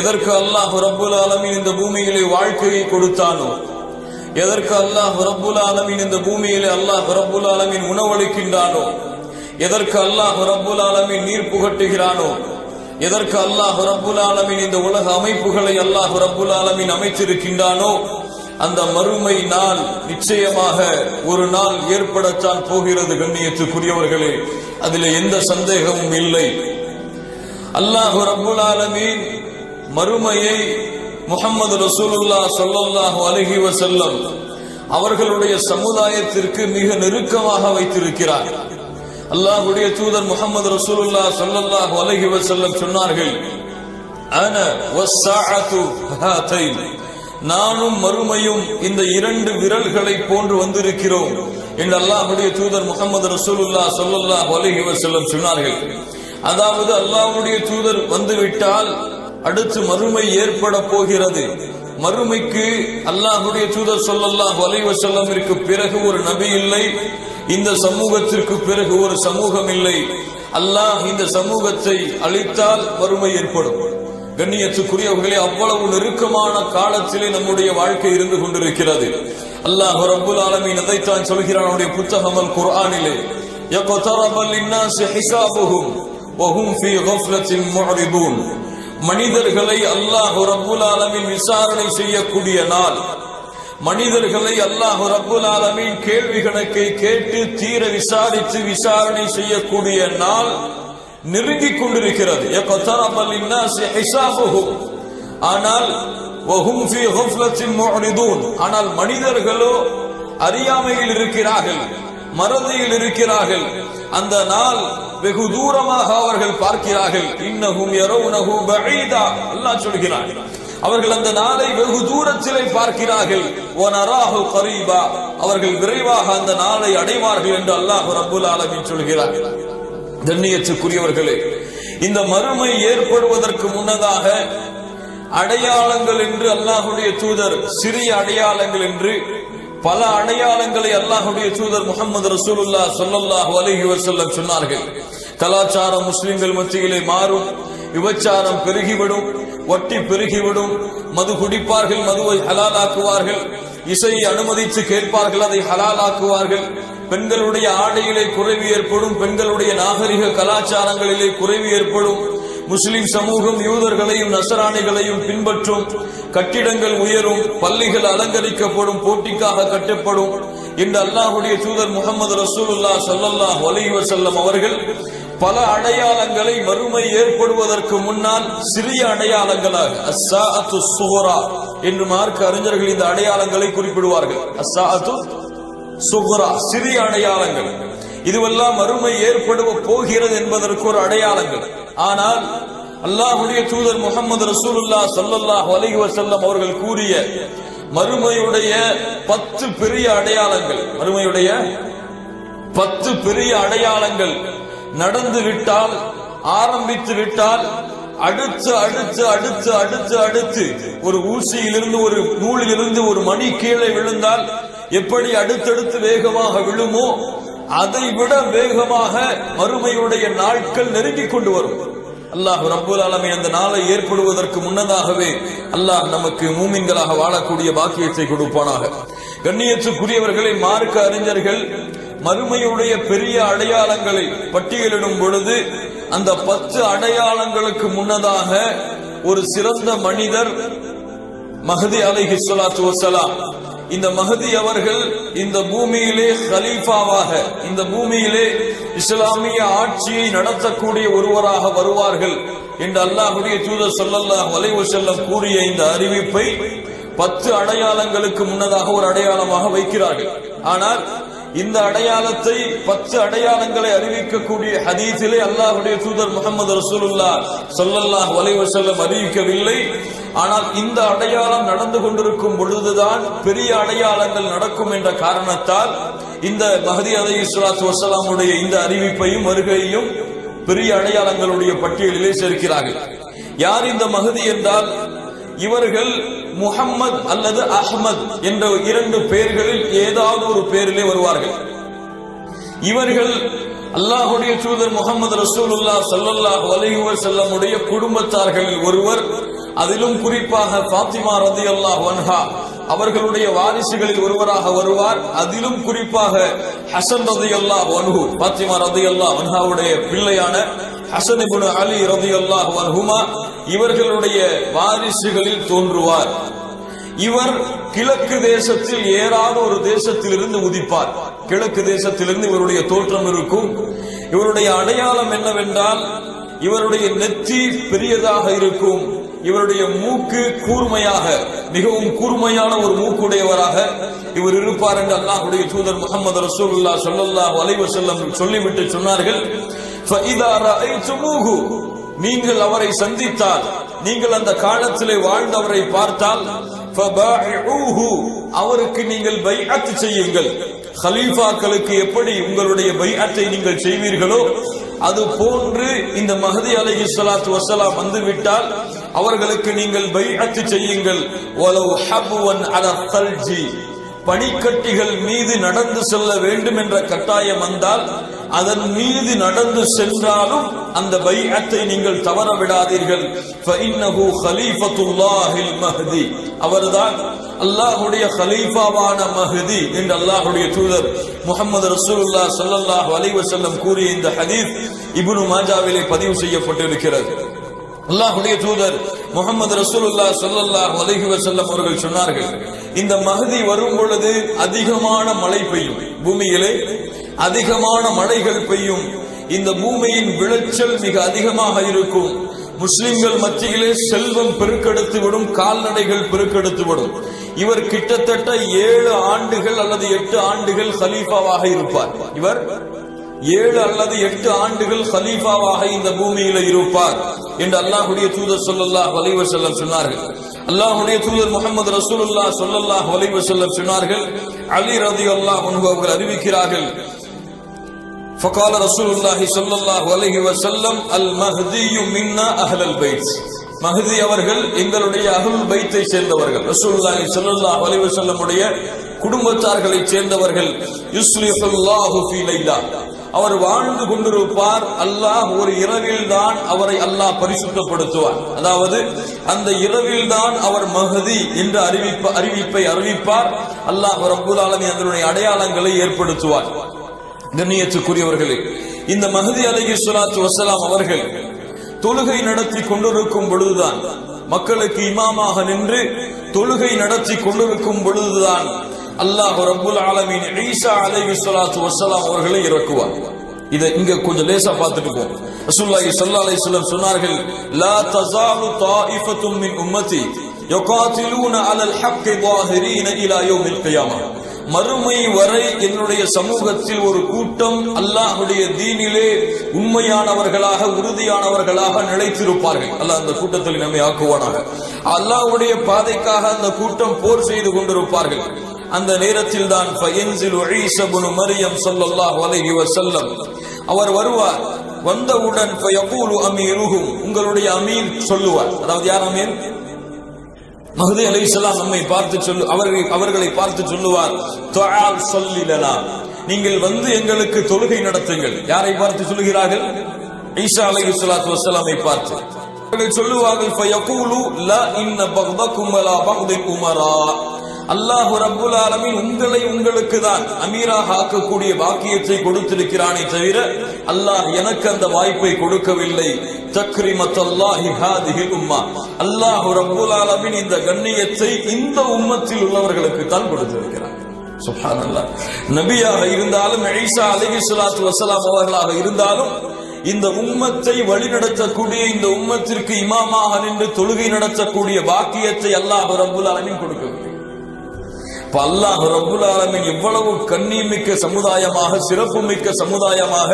எதற்கு அல்லாஹ் ரப்புல் ஆலமின் இந்த பூமியிலே வாழ்க்கையை கொடுத்தானோ? எதற்கு அல்லாஹ் ரப்புல் ஆலமின் இந்த பூமியிலே அல்லாஹ் ரப்புல் ஆலமின் உணவளிக்கின்றானோ? எதற்கு அல்லாஹ் ரப்புல் ஆலமின் நீர் புகட்டுகிறானோ? எதற்கு அல்லாஹ் ரப்புல் ஆலமின் இந்த உலக அமைப்புகளை அல்லாஹ் ரப்புல் ஆலமின் அமைத்திருக்கின்றானோ? அந்த மறுமை நாள் நிச்சயமாக ஒரு நாள் ஏற்படத்தான் போகிறது கண்ணியத்துக்குரியவர்களே. அதில் எந்த சந்தேகமும் இல்லை. அல்லாஹு ரப்புல் ஆலமின் மறுமையை முகமது ரசூலுல்லா சொல்லல்லாஹு அலஹி வசல்லம் அவர்களுடைய சமுதாயத்திற்கு மிக நெருக்கமாக வைத்திருக்கிறார். அல்லாஹ்வுடைய தூதர் முகமது ரசூலுல்லா சொல்லல்லாஹு அலஹி வசல்லம் சொன்னார்கள் நானும் மறுமையும் இந்த இரண்டு விரல்களை போன்று வந்திருக்கிறோம் என்று அல்லாஹுடைய தூதர் முகமது ரசூலுல்லா சொல்லல்லாஹ் அலஹி வசல்லம் சொன்னார்கள். அதாவது அல்லாஹுடைய தூதர் வந்துவிட்டால் அடுத்து மறுமை ஏற்பட போகிறது மறுமைக்கு அல்லாஹ்வுடைய தூதர் சொல்லல்லாஹு அலைஹி வஸல்லமிற்கு பிறகு ஒரு நபி இல்லை இந்த சமூகத்திற்கு பிறகு ஒரு சமூகம் இல்லை அல்லாஹ் இந்த சமூகத்தை அழித்தால் வறுமை ஏற்படும் கண்ணியத்துக்குரியவர்களே அவ்வளவு நெருக்கமான காலத்திலே நம்முடைய வாழ்க்கை இருந்து கொண்டிருக்கிறது அல்லாஹ் ரப்புல் ஆலமீன் அதைத்தான் சொல்கிறான் அவருடைய புத்தகம் அல் குர்ஆனிலே يقترب للناس حسابهم وهم في غفلة معرضون மனிதர்களை அல்லாஹ் ரபுல் ஆலமின் விசாரணை செய்யக்கூடிய நாள். மனிதர்களை அல்லாஹ் ரபுல் ஆலமின் கேள்வி கணக்கை கேட்டு தீர விசாரித்து விசாரணை செய்யக்கூடிய நாள் நெருங்கிக் கொண்டிருக்கிறது. ஆனால் ஆனால் மனிதர்களோ அறியாமையில் இருக்கிறார்கள் மறதியில் இருக்கிறார்கள். அந்த நாள் வெகு தூரமாக அவர்கள் பார்க்கிறார்கள். இன்னஹும் யரவுனஹு பஈதா. அல்லாஹ் சொல்கிறான். அவர்கள் அந்த நாளை வெகு தூரத்திலே பார்க்கிறார்கள். வனராஹு கரீபா. அவர்கள் விரைவாக அந்த நாளை அடைவார்கள் என்று அல்லாஹ் ரபுல் ஆலமீன் சொல்கிறார் கண்ணியத்துக்குரியவர்களே இந்த மறுமை ஏற்படுவதற்கு முன்னதாக அடையாளங்கள் என்று அல்லாஹுடைய தூதர் சிறிய அடையாளங்கள் என்று பல அடையாளங்களை அல்லாஹுடைய தூதர் முகமது ரசூலுல்லா சொல்லல்லாஹு அலஹி வசல்லம் சொன்னார்கள். கலாச்சாரம் முஸ்லிம்கள் மத்தியிலே மாறும் விபச்சாரம் பெருகிவிடும் வட்டி பெருகிவிடும் மது குடிப்பார்கள் மதுவை ஹலாலாக்குவார்கள் இசையை அனுமதித்து கேட்பார்கள் அதை ஹலாலாக்குவார்கள். பெண்களுடைய ஆடையிலே குறைவு ஏற்படும் பெண்களுடைய நாகரிக கலாச்சாரங்களிலே குறைவு ஏற்படும். முஸ்லிம் சமூகம் யூதர்களையும் நசராணிகளையும் பின்பற்றும் கட்டிடங்கள் உயரும் பள்ளிகள் அலங்கரிக்கப்படும் போட்டிக்காக கட்டப்படும் இந்த அல்லாஹுடைய தூதர் முகமது ரசூலுல்லா சல்லல்லா அலைஹி செல்லம் அவர்கள் பல அடையாளங்களை மறுமை ஏற்படுவதற்கு முன்னால் சிறிய அடையாளங்களாக அஸ்ஸாஅத்து சுஹரா என்று மார்க்க அறிஞர்கள் இந்த அடையாளங்களை குறிப்பிடுவார்கள். அஸ்ஸாஅத்து சுஹரா சிறிய அடையாளங்கள். இதுவெல்லாம் மறுமை ஏற்படுவ போகிறது என்பதற்கு ஒரு அடையாளங்கள். ஆனால் அல்லாஹுடைய தூதர் முகமது ரசூலுல்லா ஸல்லல்லாஹு அலஹி வசல்லம் அவர்கள் கூறிய மறுமையுடைய பத்து பெரிய அடையாளங்கள் மறுமையுடைய பத்து பெரிய அடையாளங்கள் நடந்து விட்டால் ஆரம்பித்து விட்டால் அடுத்து அடுத்து அடுத்து அடுத்து அடுத்து ஒரு ஊசியிலிருந்து ஒரு நூலிலிருந்து ஒரு மணி கீழே விழுந்தால் எப்படி அடுத்தடுத்து வேகமாக விழுமோ அதை விட வேகமாக மறுமையுடைய நாட்கள் நெருங்கிக் கொண்டு வரும். அல்லாஹ் ரப்புல் ஆலமீன் அந்த நாளை ஏற்படுவதற்கு முன்னதாகவே அல்லாஹ் நமக்கு மூமின்களாக வாழக்கூடிய பாக்கியத்தை கொடுப்பானாக. கண்ணியத்துக்குரியவர்களை மார்க்க அறிஞர்கள் மறுமையுடைய பெரிய அடையாளங்களை பட்டியலிடும் பொழுது அந்த பத்து அடையாளங்களுக்கு முன்னதாக ஒரு சிறந்த மனிதர் மஹதி அலை ஹிஸ்வலாத்து வசலாம் இந்த மகதி அவர்கள் இந்த பூமியிலே ஹலீஃபாவாக இந்த பூமியிலே இஸ்லாமிய ஆட்சியை நடத்தக்கூடிய ஒருவராக வருவார்கள் என்று அல்லாஹுடைய தூதர் ஸல்லல்லாஹு வலைவு செல்லம் கூறிய இந்த அறிவிப்பை பத்து அடையாளங்களுக்கு முன்னதாக ஒரு அடையாளமாக வைக்கிறார்கள். ஆனால் இந்த அடையாளத்தை பத்து அடையாளங்களை அறிவிக்கக்கூடிய ஹதீஸிலே அல்லாஹுடைய தூதர் முகமது ரசூலுல்லா சொல்லல்லாஹ் வலைவர் செல்லம் அறிவிக்கவில்லை. ஆனால் இந்த அடையாளம் நடந்து கொண்டிருக்கும் பொழுதுதான் பெரிய அடையாளங்கள் நடக்கும் என்ற காரணத்தால் இந்த மஹதி அலை இஸ்லாத்து வசலாமுடைய இந்த அறிவிப்பையும் வருகையையும் பெரிய அடையாளங்களுடைய பட்டியலிலே சேர்க்கிறார்கள். யார் இந்த மகதி என்றால் இவர்கள் முகம்மது அல்லது அஹ்மத் என்ற இரண்டு பெயர்களில் ஏதாவது ஒரு பெயரிலே வருவார்கள். இவர்கள் அல்லாஹுடைய தூதர் முகமது ரசூலுல்லா ஸல்லல்லாஹு அலைஹி செல்லமுடைய குடும்பத்தார்களில் ஒருவர் அதிலும் குறிப்பாக பாத்திமா ரதி அல்லாஹ் வன்ஹா அவர்களுடைய வாரிசுகளில் ஒருவராக வருவார். அதிலும் குறிப்பாக ஹசன் ரதி அல்லாஹ் வன்ஹு பாத்திமா ரதி அல்லாஹ் வன்ஹாவுடைய பிள்ளையான ஹசன் இபுன் அலி ரதி அல்லாஹ் வன்ஹுமா இவர்களுடைய வாரிசுகளில் தோன்றுவார். இவர் கிழக்கு தேசத்தில் ஏறாத ஒரு தேசத்திலிருந்து உதிப்பார். கிழக்கு தேசத்திலிருந்து இவருடைய தோற்றம் இருக்கும். இவருடைய அடையாளம் என்னவென்றால் இவருடைய நெற்றி பெரியதாக இருக்கும். இவருடைய மூக்கு கூர்மையாக மிகவும் கூர்மையான ஒரு மூக்குடையவராக இவர் இருப்பார் என்று அல்லாஹுடைய தூதர் முகமது ரசூல்லா சொல்லல்லா வலைவசல்லம் சொல்லிவிட்டு சொன்னார்கள். நீங்கள் அவரை சந்தித்தால் நீங்கள் அந்த காலத்திலே வாழ்ந்தவரை பார்த்தால் அவருக்கு நீங்கள் பைஅத்து செய்யுங்கள். ஹலீஃபாக்களுக்கு எப்படி உங்களுடைய பைஅத்தை நீங்கள் செய்வீர்களோ அது போன்று இந்த மஹதி அலஹி சலாத்து வசலாம் வந்துவிட்டால் அவர்களுக்கு நீங்கள் பைஅத்து செய்யுங்கள். பனிக்கட்டிகள் மீது நடந்து செல்ல வேண்டும் என்ற கட்டாயம் வந்தால் அதன் மீது நடந்து சென்றாலும் அந்த பையத்தை நீங்கள் தவற விடாதீர்கள். அவர்தான் அல்லாஹுடைய கலீஃபாவான மஹதி என்று அல்லாஹுடைய தூதர் முகமது ரசூல்லா சல்லாஹ் அலைவசல்லம் கூறிய இந்த ஹதீப் இபுனு மாஜாவிலே பதிவு செய்யப்பட்டிருக்கிறது. அல்லாஹுடைய தூதர் முகமது ரசூலுல்லா ஸல்லல்லாஹு அலைஹி வசல்லம் அவர்கள் சொன்னார்கள் இந்த மகதி வரும் பொழுது அதிகமான மழை பெய்யும் பூமியிலே அதிகமான மழைகள் பெய்யும். இந்த பூமியின் விளைச்சல் மிக அதிகமாக இருக்கும். முஸ்லிம்கள் மத்தியிலே செல்வம் பெருக்கெடுத்து விடும் கால்நடைகள் பெருக்கெடுத்து விடும். இவர் கிட்டத்தட்ட ஏழு ஆண்டுகள் அல்லது எட்டு ஆண்டுகள் ஹலீஃபாவாக இருப்பார். இவர் ஏழு அல்லது எட்டு ஆண்டுகள் ஹலீஃபாவாக இந்த பூமியில இருப்பார் என்று அல்லாஹுடைய தூதர் ஸல்லல்லாஹு அலைஹி வஸல்லம் சொன்னார்கள் அல்லாஹ்வுடைய தூதர் முகமது ரசூலுல்லாஹ் ஸல்லல்லாஹு அலைஹி வஸல்லம் சொன்னார்கள் அலி ரலியல்லாஹு அன்ஹு அவர்கள் அறிவிக்கிறார்கள் فقال رسول الله صلى الله عليه وسلم المهدي منا اهل البيت மஹதி அவர்கள் எங்களுடைய அகுல் பைத்தை சேர்ந்தவர்கள் ரசூலுல்லாஹி ஸல்லல்லாஹு அலைஹி வஸல்லம் உடைய குடும்பத்தார்களை சேர்ந்தவர்கள் யுஸ்லிஹுல்லாஹு ஃபீ லைலா அவர் வாழ்ந்து கொண்டிருப்பார். அல்லாஹ் ஒரு இரவில் தான் அவரை அல்லாஹ் பரிசுத்தப்படுத்துவார். அதாவது அந்த இரவில் தான் அவர் மகதி என்ற அறிவிப்பு அறிவிப்பை அறிவிப்பார். அல்லாஹ் ரப்புல் ஆலமீன் அதனுடைய அடையாளங்களை ஏற்படுத்துவார். கண்ணியத்துக்குரியவர்களே இந்த மகதி அலகி சுலாத்து வசலாம் அவர்கள் தொழுகை நடத்தி கொண்டிருக்கும் பொழுதுதான் மக்களுக்கு இமாமாக நின்று தொழுகை நடத்தி கொண்டிருக்கும் பொழுதுதான் அல்லாஹ் ரப்புல் ஆலமீன் ஈசா அலைஹி ஸலாத்து வஸலாம் அவர்களை இறக்குவார் இத இங்க கொஞ்சம் லேசா பார்த்துட்டு போ ரசூலுல்லாஹி ஸல்லல்லாஹு அலைஹி வஸல்லம் சொன்னார்கள் லா தஸாலு தாயிஃபத்தும் மின் உம்மதி யுகாத்திலூன அலல் ஹக்கி ظاهرين الى يوم القيامه மறுமை வரை என்னுடைய சமூகத்தில் ஒரு கூட்டம் அல்லாஹுடைய தீனிலே உண்மையானவர்களாக உறுதியானவர்களாக நிலைத்திருப்பார்கள் அல்லாஹ் அந்த கூட்டத்தில் நம்மை ஆக்குவானாக அல்லாஹ்வுடைய பாதைக்காக அந்த கூட்டம் போர் செய்து கொண்டிருப்பார்கள் அந்த நேரத்தில் தான் மரியம் ஸல்லல்லாஹு அலைஹி வஸல்லம் அவர் வருவார். வந்தவுடன் ஃபயகூலு உங்களுடைய அமீர் சொல்லுவார். அதாவது யார் அமீர் மகதி அலைஹிஸ்ஸலாம் நம்மை பார்த்து சொல்லு அவர்கள் அவர்களை பார்த்து சொல்லுவார். துஆல் சொல்லிலனா நீங்கள் வந்து எங்களுக்கு தொழுகை நடத்துங்கள். யாரை பார்த்து சொல்லுகிறார்கள்? ஈசா அலைஹிஸ்ஸலாத்து வசலாமை பார்த்து. அவர்கள் சொல்லுவார்கள் அல்லாஹு அல்லாஹ் ரப்புல் ஆலமீன் உங்களை உங்களுக்கு தான் அமீராக ஆக்கக்கூடிய பாக்கியத்தை கொடுத்திருக்கிறானே தவிர அல்லாஹ் எனக்கு அந்த வாய்ப்பை கொடுக்கவில்லை. தக்ரிமத் அல்லாஹி ஹாதிஹி உம்மா. அல்லாஹ் ரப்புல் ஆலமின் இந்த கண்ணியத்தை இந்த உம்மத்தில் உள்ளவர்களுக்கு தான் கொடுத்திருக்கிறார். சுப்ஹானல்லாஹ் நபியாக இருந்தாலும் ஈசா அலைஹிஸ்ஸலாத்து வஸலாம் அவர்களாக இருந்தாலும் இந்த உம்மத்தை வழிநடத்தக்கூடிய இந்த உம்மத்திற்கு இமாமாக நின்று தொழுகை நடத்தக்கூடிய பாக்கியத்தை அல்லாஹ் ரபுல் ஆலமீன் கொடுக்கவில்லை. இப்ப அல்லாஹ் ரபுல் ஆலமின் இவ்வளவு கண்ணியமிக்க சமுதாயமாக சிறப்புமிக்க சமுதாயமாக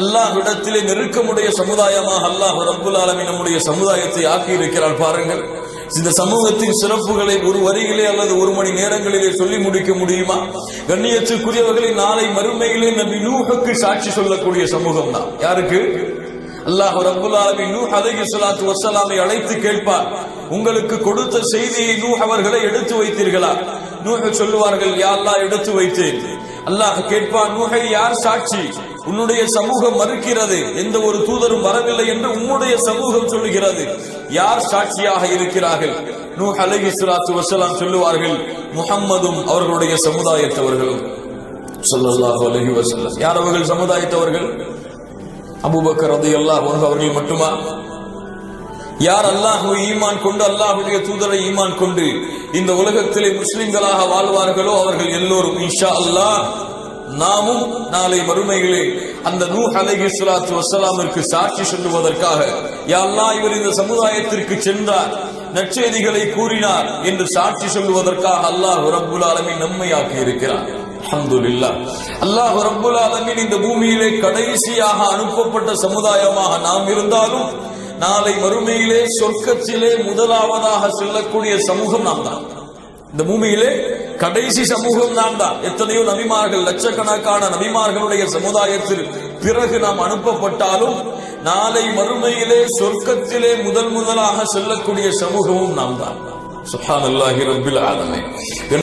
அல்லாஹ்விடத்திலே நெருக்கமுடைய சமுதாயமாக அல்லாஹ் ரபுல் ஆலமின் நம்முடைய சமுதாயத்தை ஆக்கி இருக்கிறார் பாருங்கள். இந்த சமூகத்தின் சிறப்புகளை ஒரு வரியிலே அல்லது ஒரு மணி நேரங்களிலே சொல்லி முடிக்க முடியுமா? கண்ணியத்துக்குரியவர்களை நாளை மறுமையிலே நபி நூஹுக்கு சாட்சி சொல்லக்கூடிய சமூகம் தான் யாருக்கு? அல்லாஹ் ரபுல் ஆலமீன் நூ அலைஹி ஸலாத்து வஸ்ஸலாமை அழைத்து கேட்பார். உங்களுக்கு கொடுத்த செய்தியை நூ அவர்களை எடுத்து வைத்தீர்களா? நூஹ் சொல்லுவார்கள் யா எடுத்து வைத்தேன். அல்லாஹ் கேட்பான் நூஹை யார் சாட்சி? உன்னுடைய சமூகம் மறுக்கிறது. எந்த ஒரு தூதரும் வரவில்லை என்று உன்னுடைய சமூகம் சொல்லுகிறது. யார் சாட்சியாக இருக்கிறார்கள்? நூ அலைஹி சுலாத்து வசலாம் சொல்லுவார்கள் முகம்மதும் அவர்களுடைய சமுதாயத்தவர்களும். ஸல்லல்லாஹு அலைஹி யார் அவர்கள்? சமுதாயத்தவர்கள்? அபுபக்கர் ரலியல்லாஹு அன்ஹு அவர்கள் மட்டுமா? யார் அல்லாஹு ஈமான் கொண்டு அல்லாஹுடைய தூதரை ஈமான் கொண்டு இந்த உலகத்திலே முஸ்லிம்களாக வாழ்வார்களோ அவர்கள் எல்லோரும் இன்ஷா அல்லாஹ் நாமும் நாளை மறுமைகளே அந்த நூ அலைஹி சுலாத்து வசலாமிற்கு சாட்சி சொல்லுவதற்காக யா அல்லாஹ் இவர் இந்த சமுதாயத்திற்கு சென்றார் நற்செய்திகளை கூறினார் என்று சாட்சி சொல்லுவதற்காக அல்லாஹ் ரப்புல் ஆலமீன் நம்மையாக்கி இருக்கிறார் அஹமதுல்லா அல்லாஹ் ரப்புல் ஆலமீன் இந்த பூமியிலே கடைசியாக அனுப்பப்பட்ட சமுதாயமாக நாம் இருந்தாலும் நாளை மறுமையிலே சொர்க்கத்திலே முதலாவதாக செல்லக்கூடிய சமூகம் நாம் தான் இந்த பூமியிலே கடைசி சமூகம் நாம் தான் எத்தனையோ நபிமார்கள் லட்சக்கணக்கான நபிமார்களுடைய சமுதாயத்தில் பிறகு நாம் அனுப்பப்பட்டாலும் நாளை மறுமையிலே சொர்க்கத்திலே முதல் முதலாக செல்லக்கூடிய சமூகமும் நாம் தான் சுஹான் அல்லாஹி ரபில் ஆலமீன்.